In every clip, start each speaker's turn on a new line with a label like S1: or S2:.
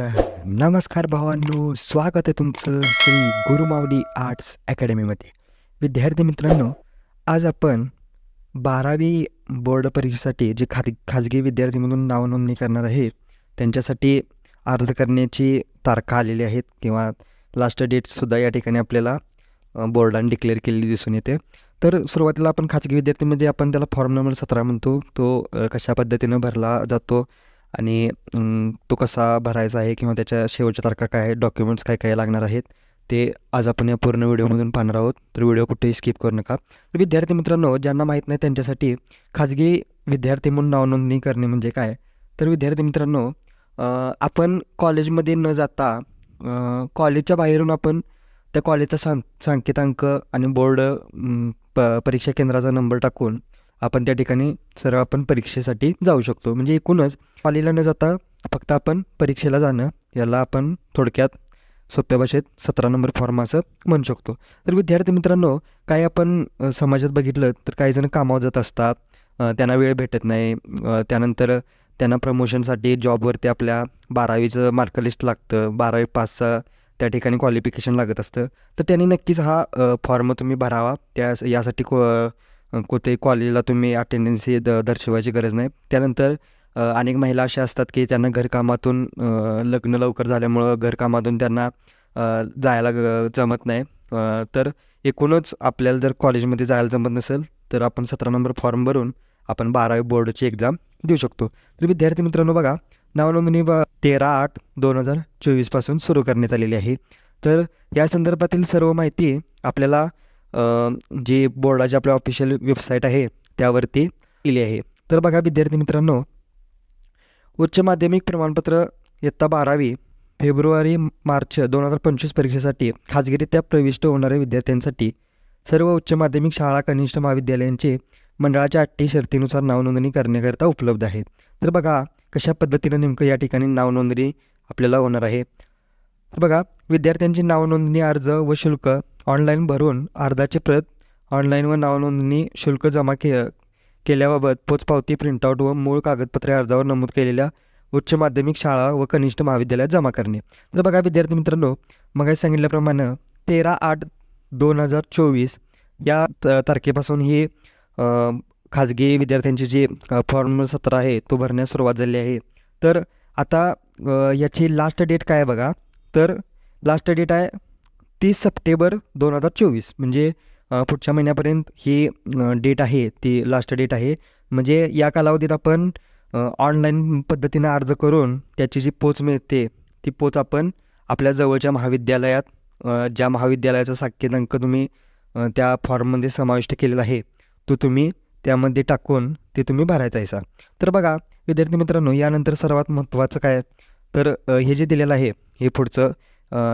S1: नमस्कार. भावांनो. स्वागत आहे तुमचं श्री गुरुमावली आर्ट्स अकॅडमीमध्ये विद्यार्थी मित्रांनो आज आपण बारावी बोर्ड परीक्षेसाठी जे खाज खाजगी विद्यार्थी म्हणून नावनोंदणी करणार आहे त्यांच्यासाठी अर्ज करण्याची तारखा आलेली आहेत किंवा लास्ट डेटसुद्धा या ठिकाणी आपल्याला बोर्डाने डिक्लेअर केलेली दिसून येते. तर सुरुवातीला आपण खाजगी विद्यार्थीमध्ये आपण त्याला फॉर्म नंबर सतरा म्हणतो. तो कशा पद्धतीनं भरला जातो? आणि तो कसा भरायचा आहे किंवा त्याच्या शेवटच्या तारखा काय आहेत डॉक्युमेंट्स काय काय लागणार आहेत ते आज आपण या पूर्ण व्हिडिओमधून पाहणार आहोत. तर व्हिडिओ कुठेही स्किप करू नका. तर विद्यार्थी मित्रांनो ज्यांना माहीत नाही त्यांच्यासाठी खाजगी विद्यार्थी म्हणून नावनोंदणी करणे म्हणजे काय? तर विद्यार्थी मित्रांनो आपण कॉलेजमध्ये न जाता कॉलेजच्या बाहेरून आपण त्या कॉलेजचा सां सांकेतांक आणि बोर्ड प परीक्षा केंद्राचा नंबर टाकून आपण त्या ठिकाणी सरळ आपण परीक्षेसाठी जाऊ शकतो. म्हणजे एकूणच कॉलेजला न जाता फक्त आपण परीक्षेला जाणं याला आपण थोडक्यात सोप्या भाषेत सतरा नंबर फॉर्म असं म्हणू शकतो. तर विद्यार्थी मित्रांनो काय आपण समाजात बघितलं तर काही जण कामावर जात असतात. त्यांना वेळ भेटत नाही. त्यानंतर त्यांना प्रमोशनसाठी जॉबवरती आपल्या बारावीचं मार्कलिस्ट लागतं. बारावी पासचं त्या ठिकाणी क्वालिफिकेशन लागत असतं. तर त्यांनी नक्कीच हा फॉर्म तुम्ही भरावा. त्या यासाठी को कोणत्याही कॉलेजला तुम्ही अटेंडन्स द दर्शवायची गरज नाही. त्यानंतर अनेक महिला अशा असतात की त्यांना घरकामातून लग्न लवकर झाल्यामुळं घरकामातून त्यांना जायला ग- जमत नाही. तर एकूणच आपल्याला जर कॉलेजमध्ये जायला जमत नसेल तर आपण सतरा नंबर फॉर्म भरून आपण बारावी बोर्डची एक्झाम देऊ शकतो. तर विद्यार्थी मित्रांनो बघा नावनोंदणी व तेरा आठ दोन हजार चोवीसपासून सुरू करण्यात आलेली आहे. तर या संदर्भातील सर्व माहिती आपल्याला जी बोर्डाची आपल्या ऑफिशियल वेबसाईट आहे त्यावरती दिली आहे. तर बघा विद्यार्थी मित्रांनो उच्च माध्यमिक प्रमाणपत्र इयत्ता बारावी फेब्रुवारी मार्च दोन हजार पंचवीस परीक्षेसाठी खाजगीरित्या प्रविष्ट होणाऱ्या विद्यार्थ्यांसाठी सर्व उच्च माध्यमिक शाळा कनिष्ठ महाविद्यालयांचे मंडळाच्या अटी शर्तीनुसार नावनोंदणी करण्याकरिता उपलब्ध आहे. तर बघा कशा पद्धतीनं नेमकं या ठिकाणी नावनोंदणी आपल्याला होणार आहे? बघा विद्यार्थ्यांची नावनोंदणी अर्ज व शुल्क ऑनलाईन भरून अर्जाची प्रत ऑनलाईन व नावनोंदणी शुल्क जमा के केल्याबाबत पोचपावती प्रिंटआउट व मूळ कागदपत्रे अर्जावर नमूद केलेल्या उच्च माध्यमिक शाळा व कनिष्ठ महाविद्यालयात जमा करणे. तर बघा विद्यार्थी मित्रांनो मग सांगितल्याप्रमाणे तेरा आठ दोन हजार चोवीस या त- तारखेपासून ही खाजगी विद्यार्थ्यांची जे फॉर्म नंबर सतरा आहे तो भरण्यास सुरुवात झाली आहे. तर आता याची लास्ट डेट काय आहे बघा? तर लास्ट डेट आहे तीस सप्टेंबर दोन हजार चोवीस. म्हणजे पुढच्या महिन्यापर्यंत ही डेट आहे ती लास्ट डेट आहे. म्हणजे या कालावधीत आपण ऑनलाईन पद्धतीनं अर्ज करून त्याची जी पोच मिळते ती पोच आपण आपल्या जवळच्या महाविद्यालयात ज्या महाविद्यालयाचा सांकेतांक तुम्ही त्या फॉर्ममध्ये समाविष्ट केलेला आहे तो तुम्ही त्यामध्ये टाकून ते तुम्ही भरायचा आहे सा. तर बघा विद्यार्थी मित्रांनो यानंतर सर्वात महत्त्वाचं काय तर हे जे दिलेलं आहे हे पुढचं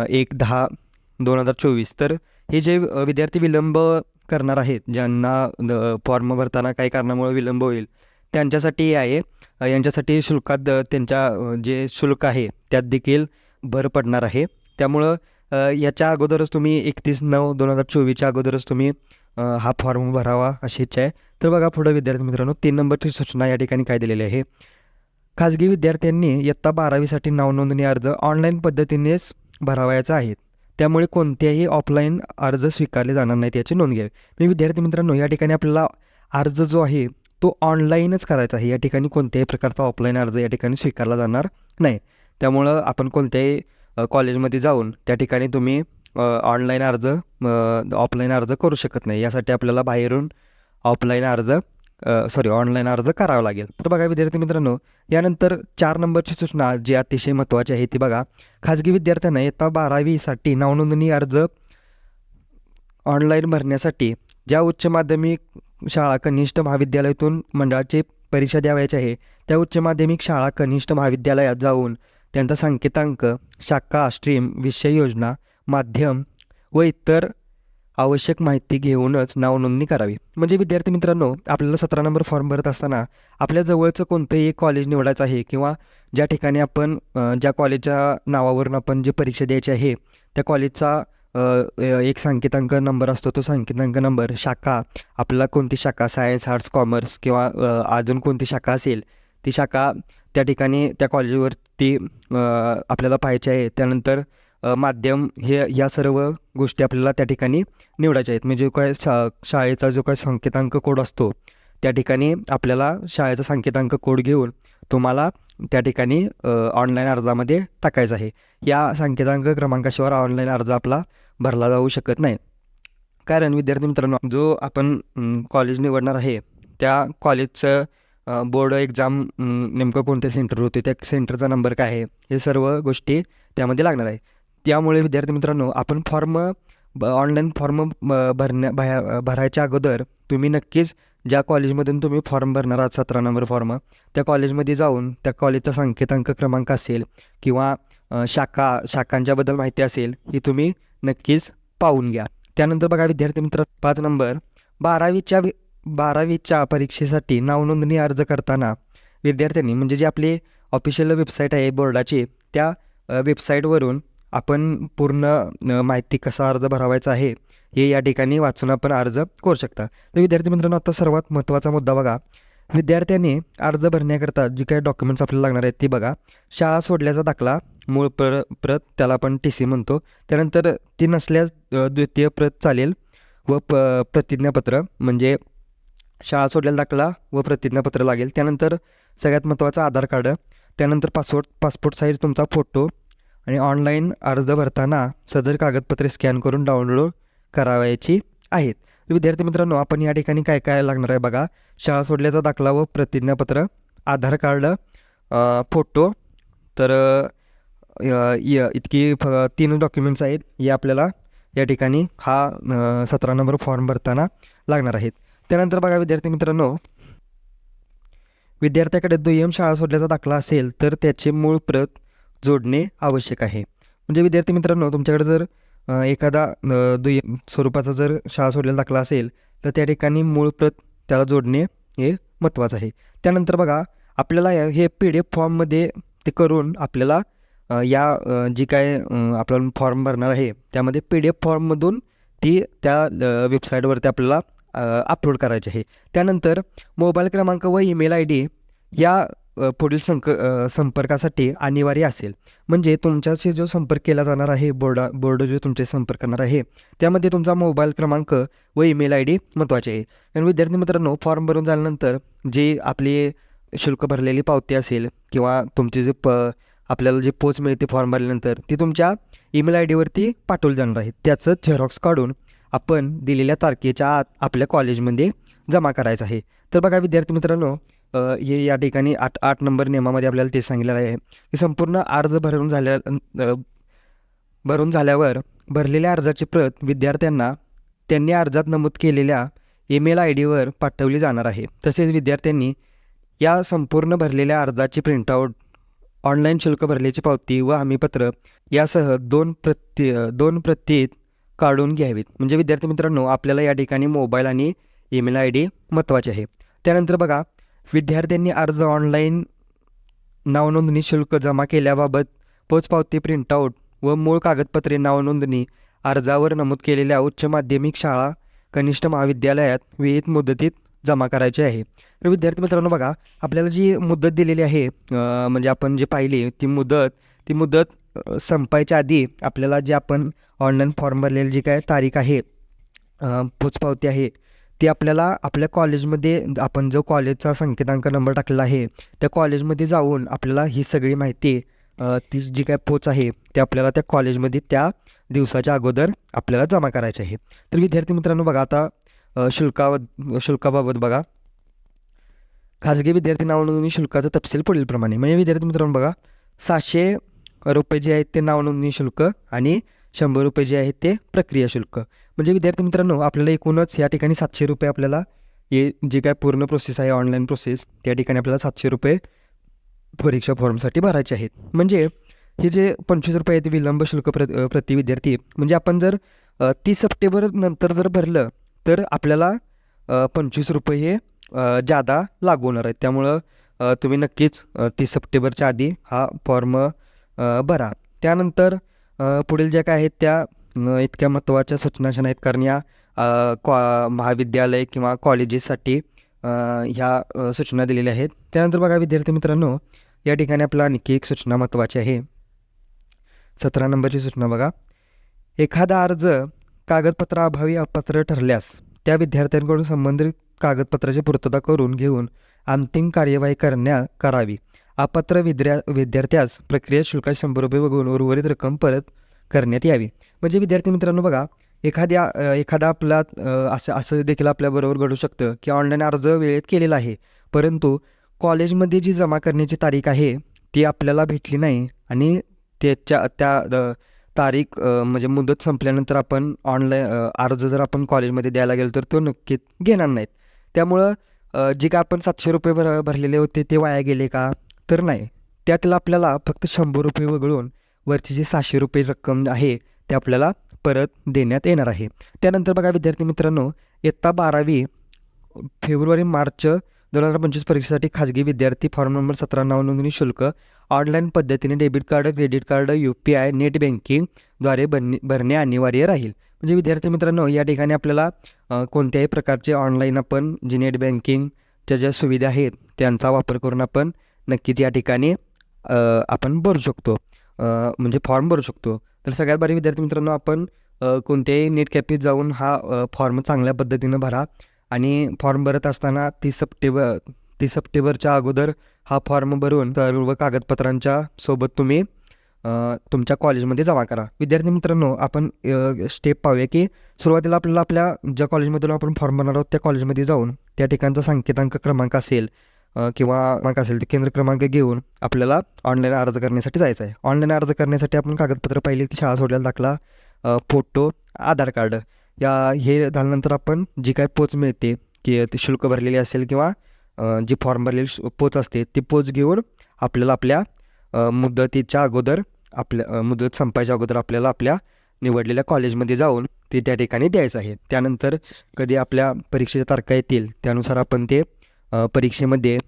S1: एक दहा दोन हजार चोवीस तर हे जे विद्यार्थी विलंब करणार आहेत ज्यांना फॉर्म भरताना काही कारणामुळे विलंब होईल त्यांच्यासाठी हे आहे यांच्यासाठी शुल्कात त्यांच्या जे शुल्क आहे त्यात देखील भर पडणार आहे. त्यामुळं याच्या अगोदरच तुम्ही एकतीस नऊ दोन हजार चोवीसच्या अगोदरच तुम्ही हा फॉर्म भरावा अशी इच्छा आहे. तर बघा पुढं विद्यार्थी मित्रांनो तीन नंबरची सूचना या ठिकाणी काय दिलेली आहे. खाजगी विद्यार्थ्यांनी इयत्ता बारावीसाठी नावनोंदणी अर्ज ऑनलाईन पद्धतीनेच भरावयाचा आहे. त्यामुळे कोणत्याही ऑफलाईन अर्ज स्वीकारले जाणार नाहीत याची नोंद घ्यावी. मी विद्यार्थी मित्रांनो या ठिकाणी आपल्याला अर्ज जो आहे तो ऑनलाईनच करायचा आहे. या ठिकाणी कोणत्याही प्रकारचा ऑफलाईन अर्ज या ठिकाणी स्वीकारला जाणार नाही. त्यामुळं आपण कोणत्याही कॉलेजमध्ये जाऊन त्या ठिकाणी तुम्ही ऑनलाईन अर्ज ऑफलाईन अर्ज करू शकत नाही. यासाठी आपल्याला बाहेरून ऑफलाईन अर्ज सॉरी ऑनलाईन अर्ज करावा लागेल. तर बघा विद्यार्थी मित्रांनो यानंतर चार नंबरची सूचना जी अतिशय महत्त्वाची आहे ती बघा. खाजगी विद्यार्थ्यांना इयत्ता बारावीसाठी नावनोंदणी अर्ज ऑनलाईन भरण्यासाठी ज्या उच्च माध्यमिक शाळा कनिष्ठ महाविद्यालयातून मंडळाची परीक्षा द्यावयाची आहे त्या उच्च माध्यमिक शाळा कनिष्ठ महाविद्यालयात जाऊन त्यांचा संकेतांक शाखा स्ट्रीम विषय योजना माध्यम व इतर आवश्यक माहिती घेऊनच नावनोंदणी करावी. म्हणजे विद्यार्थी मित्रांनो आपल्याला सतरा नंबर फॉर्म भरत असताना आपल्या जवळचं कोणतंही एक कॉलेज निवडायचं आहे किंवा ज्या ठिकाणी आपण ज्या कॉलेजच्या नावावरून आपण जी परीक्षा द्यायची आहे त्या कॉलेजचा एक सांकेतांक नंबर असतो तो सांकेतांक नंबर शाखा आपल्याला कोणती शाखा सायन्स आर्ट्स कॉमर्स किंवा अजून कोणती शाखा असेल ती शाखा त्या ठिकाणी त्या कॉलेजवरती आपल्याला पाहायची आहे. त्यानंतर माध्यम हे या सर्व गोष्टी आपल्याला त्या ठिकाणी निवडायच्या आहेत. म्हणजे जो काय शा शाळेचा जो काय संकेतांक कोड असतो त्या ठिकाणी आपल्याला शाळेचा संकेतांक कोड घेऊन तुम्हाला त्या ठिकाणी ऑनलाईन अर्जामध्ये टाकायचं आहे. या संकेतांक क्रमांकाशिवाय ऑनलाईन अर्ज आपला भरला जाऊ शकत नाही. कारण विद्यार्थी मित्रांनो जो आपण कॉलेज निवडणार आहे त्या कॉलेजचं बोर्ड एक्झाम नेमकं कोणत्या सेंटर होते त्या सेंटरचा नंबर काय आहे हे सर्व गोष्टी त्यामध्ये लागणार आहे. त्यामुळे विद्यार्थी मित्रांनो आपण फॉर्म ब ऑनलाईन फॉर्म भरण्या भया भरायच्या अगोदर तुम्ही नक्कीच ज्या कॉलेजमधून तुम्ही फॉर्म भरणार आहात सतरा नंबर फॉर्म त्या कॉलेजमध्ये जाऊन त्या कॉलेजचा संकेतांक क्रमांक असेल किंवा शाखा शाखांच्याबद्दल माहिती असेल ही तुम्ही नक्कीच पाहून घ्या. त्यानंतर बघा विद्यार्थी मित्र पाच नंबर बारावीच्या बारावीच्या परीक्षेसाठी नावनोंदणी अर्ज करताना विद्यार्थ्यांनी म्हणजे जी आपली ऑफिशियल वेबसाईट आहे बोर्डाची त्या वेबसाईटवरून आपण पूर्ण माहिती कसा अर्ज भरावायचा आहे हे या ठिकाणी वाचून आपण अर्ज करू शकता. तर विद्यार्थी मित्रांनो आता सर्वात महत्त्वाचा मुद्दा बघा. विद्यार्थ्यांनी अर्ज भरण्याकरता जी काही डॉक्युमेंट्स आपल्याला लागणार आहेत ती बघा. शाळा सोडल्याचा दाखला मूळ प्र प्रत त्याला आपण टी सी म्हणतो. त्यानंतर ती नसल्यास द्वितीय प्रत चालेल व प प्रतिज्ञापत्र म्हणजे शाळा सोडलेला दाखला व प्रतिज्ञापत्र लागेल. त्यानंतर सगळ्यात महत्त्वाचं आधार कार्ड त्यानंतर पासपोर्ट पासपोर्ट साईज तुमचा फोटो आणि ऑनलाईन अर्ज भरताना सदर कागदपत्रे स्कॅन करून डाउनलोड करावायची आहेत. विद्यार्थी मित्रांनो आपण या ठिकाणी काय काय लागणार आहे बघा. शाळा सोडल्याचा दाखला व प्रतिज्ञापत्र आधार कार्ड फोटो तर य- इतकी फ तीन डॉक्युमेंट्स आहेत. हे आपल्याला या ठिकाणी हा सतरा नंबर फॉर्म भरताना लागणार आहेत. त्यानंतर बघा विद्यार्थी मित्रांनो विद्यार्थ्याकडे दुय्यम शाळा सोडल्याचा दाखला असेल तर त्याचे मूळ प्रत जोडणे आवश्यक आहे. म्हणजे विद्यार्थी मित्रांनो तुमच्याकडे जर एखादा दुय्यम स्वरूपाचा जर शाळा सोडलेला दाखला असेल तर त्या ठिकाणी मूळ प्रत त्याला जोडणे हे महत्त्वाचं आहे. त्यानंतर बघा आपल्याला या- हे पी डी एफ फॉर्ममध्ये ते करून आपल्याला या जी काय आपण फॉर्म भरणार आहे त्यामध्ये पी डी एफ फॉर्ममधून ती त्या वेबसाईटवरती आपल्याला अपलोड करायची आहे. त्यानंतर मोबाईल क्रमांक व ईमेल आय डी या पुढील संक संपर्कासाठी अनिवार्य असेल. म्हणजे तुमच्याशी जो संपर्क केला जाणार आहे बोर्डा बोर्ड जो तुमचे संपर्क करणार आहे त्यामध्ये तुमचा मोबाईल क्रमांक व ईमेल आय डी महत्त्वाचे आहे. कारण विद्यार्थी मित्रांनो फॉर्म भरून झाल्यानंतर जी आपली शुल्क भरलेली पावती असेल किंवा तुमची जे प आपल्याला जी पोच मिळते फॉर्म भरल्यानंतर ती तुमच्या ईमेल आय डीवरती पाठवली जाणार आहे. त्याचं झेरॉक्स काढून आपण दिलेल्या तारखेच्या आत आपल्या कॉलेजमध्ये जमा करायचं आहे. तर बघा विद्यार्थी मित्रांनो हे या ठिकाणी आठ आठ नंबर नियमामध्ये आपल्याला ते सांगितलेलं आहे. की संपूर्ण अर्ज भरून झाल्या भरून झाल्यावर भरलेल्या अर्जाची प्रत विद्यार्थ्यांना त्यांनी अर्जात नमूद केलेल्या ईमेल आय डीवर पाठवली जाणार आहे. तसेच विद्यार्थ्यांनी या संपूर्ण भरलेल्या अर्जाची प्रिंटआउट ऑनलाईन शुल्क भरल्याची पावती व हमीपत्र यासह दोन प्रति दोन प्रतीत काढून घ्यावीत. म्हणजे विद्यार्थी मित्रांनो आपल्याला या ठिकाणी मोबाईल आणि ईमेल आय डी महत्त्वाचे आहे. त्यानंतर बघा विद्यार्थ्यांनी अर्ज ऑनलाईन नावनोंदणी शुल्क जमा केल्याबाबत पोचपावती प्रिंटआउट व मूळ कागदपत्रे नावनोंदणी अर्जावर नमूद केलेल्या उच्च माध्यमिक शाळा कनिष्ठ महाविद्यालयात विहित मुदतीत जमा करायचे आहे. तर विद्यार्थी मित्रांनो बघा आपल्याला जी मुदत दिलेली आहे म्हणजे आपण जे पाहिली ती मुदत ती मुदत संपायच्या आधी आपल्याला जे आपण ऑनलाईन फॉर्म भरलेली जी काय तारीख आहे पोचपावती आहे ती आपल्याला आपल्या कॉलेजमध्ये आपण जो कॉलेजचा संकेतांक नंबर टाकलेला आहे त्या कॉलेजमध्ये जाऊन आपल्याला ही सगळी माहिती ती जी काय पोच आहे ते आपल्याला त्या कॉलेजमध्ये त्या दिवसाच्या अगोदर आपल्याला जमा करायची आहे. तर विद्यार्थी मित्रांनो बघा आता शुल्काव शुल्काबाबत बघा. खाजगी विद्यार्थी नावनोंदणी शुल्काचं तपशील पुढीलप्रमाणे. म्हणजे विद्यार्थी मित्रांनो बघा सहाशे रुपये जे आहेत ते नावनोंदणी शुल्क आणि शंभर रुपये जे आहेत ते प्रक्रिया शुल्क. म्हणजे विद्यार्थी मित्रांनो आपल्याला एकूणच या ठिकाणी सातशे रुपये आपल्याला हे जे काय पूर्ण प्रोसेस आहे ऑनलाईन प्रोसेस त्या ठिकाणी आपल्याला सातशे रुपये परीक्षा फॉर्मसाठी भरायचे आहेत. म्हणजे हे जे पंचवीस रुपये आहेत विलंब शुल्क प्र प्रति विद्यार्थी म्हणजे आपण जर तीस सप्टेंबर नंतर जर भरलं तर आपल्याला पंचवीस रुपये हे जादा लागू होणार आहेत. त्यामुळं तुम्ही नक्कीच तीस सप्टेंबरच्या आधी हा फॉर्म भरा. त्यानंतर पुढील ज्या काय आहेत त्या इतक्या महत्त्वाच्या सूचना अशा नाहीत कारण या कॉ महाविद्यालय किंवा कॉलेजेससाठी ह्या सूचना दिलेल्या आहेत. त्यानंतर बघा विद्यार्थी मित्रांनो या ठिकाणी आपला आणखी एक सूचना महत्त्वाची आहे. सतरा नंबरची सूचना बघा. एखादा अर्ज कागदपत्राअभावी अपात्र ठरल्यास त्या विद्यार्थ्यांकडून संबंधित कागदपत्राची पूर्तता करून घेऊन अंतिम कार्यवाही करण्या करावी. अपात्र विद्या विद्यार्थ्यास प्रक्रिया शुल्क शंभर रुपये वगळून उर्वरित रक्कम परत करण्यात यावी. म्हणजे विद्यार्थी मित्रांनो बघा एखाद्या एखादा आपला असं असं देखील आपल्याबरोबर घडू शकतं की ऑनलाईन अर्ज वेळेत केलेला आहे. परंतु कॉलेजमध्ये जी जमा करण्याची तारीख आहे ती आपल्याला भेटली नाही आणि त्याच्या त्या तारीख म्हणजे मुदत संपल्यानंतर आपण ऑनलाईन अर्ज जर आपण कॉलेजमध्ये द्यायला गेलो तर तो नक्कीच घेणार नाहीत. त्यामुळं जे काय आपण सातशे रुपये भर भरलेले होते ते वाया गेले का? तर नाही. त्यातलं आपल्याला फक्त शंभर रुपये वगळून वरची जी सहाशे रुपये रक्कम आहे ते आपल्याला परत देण्यात येणार आहे. त्यानंतर बघा विद्यार्थी मित्रांनो इयत्ता बारावी फेब्रुवारी मार्च दोन हजार पंचवीस परीक्षेसाठी खाजगी विद्यार्थी फॉर्म नंबर सतरा नाव नोंदणी शुल्क ऑनलाईन पद्धतीने debit card credit card U P I net बँकिंगद्वारे भरणे भरणे अनिवार्य राहील. म्हणजे विद्यार्थी मित्रांनो या ठिकाणी आपल्याला कोणत्याही प्रकारचे ऑनलाईन आपण जी नेट बँकिंगच्या ज्या सुविधा आहेत त्यांचा वापर करून आपण नक्कीच या ठिकाणी आपण भरू शकतो. म्हणजे फॉर्म भरू शकतो. तर सगळ्यात भारी विद्यार्थी मित्रांनो आपण कोणत्याही नेट कॅफेत जाऊन हा फॉर्म चांगल्या पद्धतीनं भरा. आणि फॉर्म भरत असताना तीस सप्टेंबर तीस सप्टेंबरच्या अगोदर हा फॉर्म भरून सर्व कागदपत्रांच्या सोबत तुम्ही तुमच्या कॉलेजमध्ये जमा करा. विद्यार्थी मित्रांनो आपण स्टेप पाहूया की सुरुवातीला आपल्याला आपल्या ज्या कॉलेजमधून आपण फॉर्म भरणार आहोत त्या कॉलेजमध्ये जाऊन त्या ठिकाणचा संकेतांक क्रमांक असेल. किंवा क्रमांक असेल ते केंद्र क्रमांक घेऊन आपल्याला ऑनलाईन अर्ज करण्यासाठी जायचं आहे ऑनलाईन अर्ज करण्यासाठी आपण कागदपत्र पाहिली की शाळा सोडल्याला दाखला फोटो आधार कार्ड या हे झाल्यानंतर आपण जी काय पोच मिळते की ते शुल्क भरलेली असेल किंवा जी फॉर्म भरलेली पोच असते ती पोच घेऊन आपल्याला आपल्या मुदतीच्या अगोदर आपल्या मुदत संपायच्या अगोदर आपल्याला आपल्या निवडलेल्या कॉलेजमध्ये जाऊन ते त्या ठिकाणी द्यायचं आहे. त्यानंतर कधी आपल्या परीक्षेच्या तारखा येतील त्यानुसार आपण ते परीक्षेमध्ये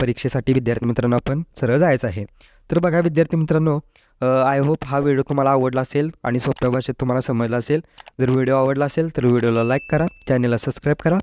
S1: परीक्षेसाठी विद्यार्थी मित्रांनो आपण सरळ जायचं आहे. तर बघा विद्यार्थी मित्रांनो आय होप हा व्हिडिओ तुम्हाला आवडला असेल आणि सोप्या भाषेत तुम्हाला समजला असेल. जर व्हिडिओ आवडला असेल तर व्हिडिओला लाईक करा चॅनलला सबस्क्राईब करा.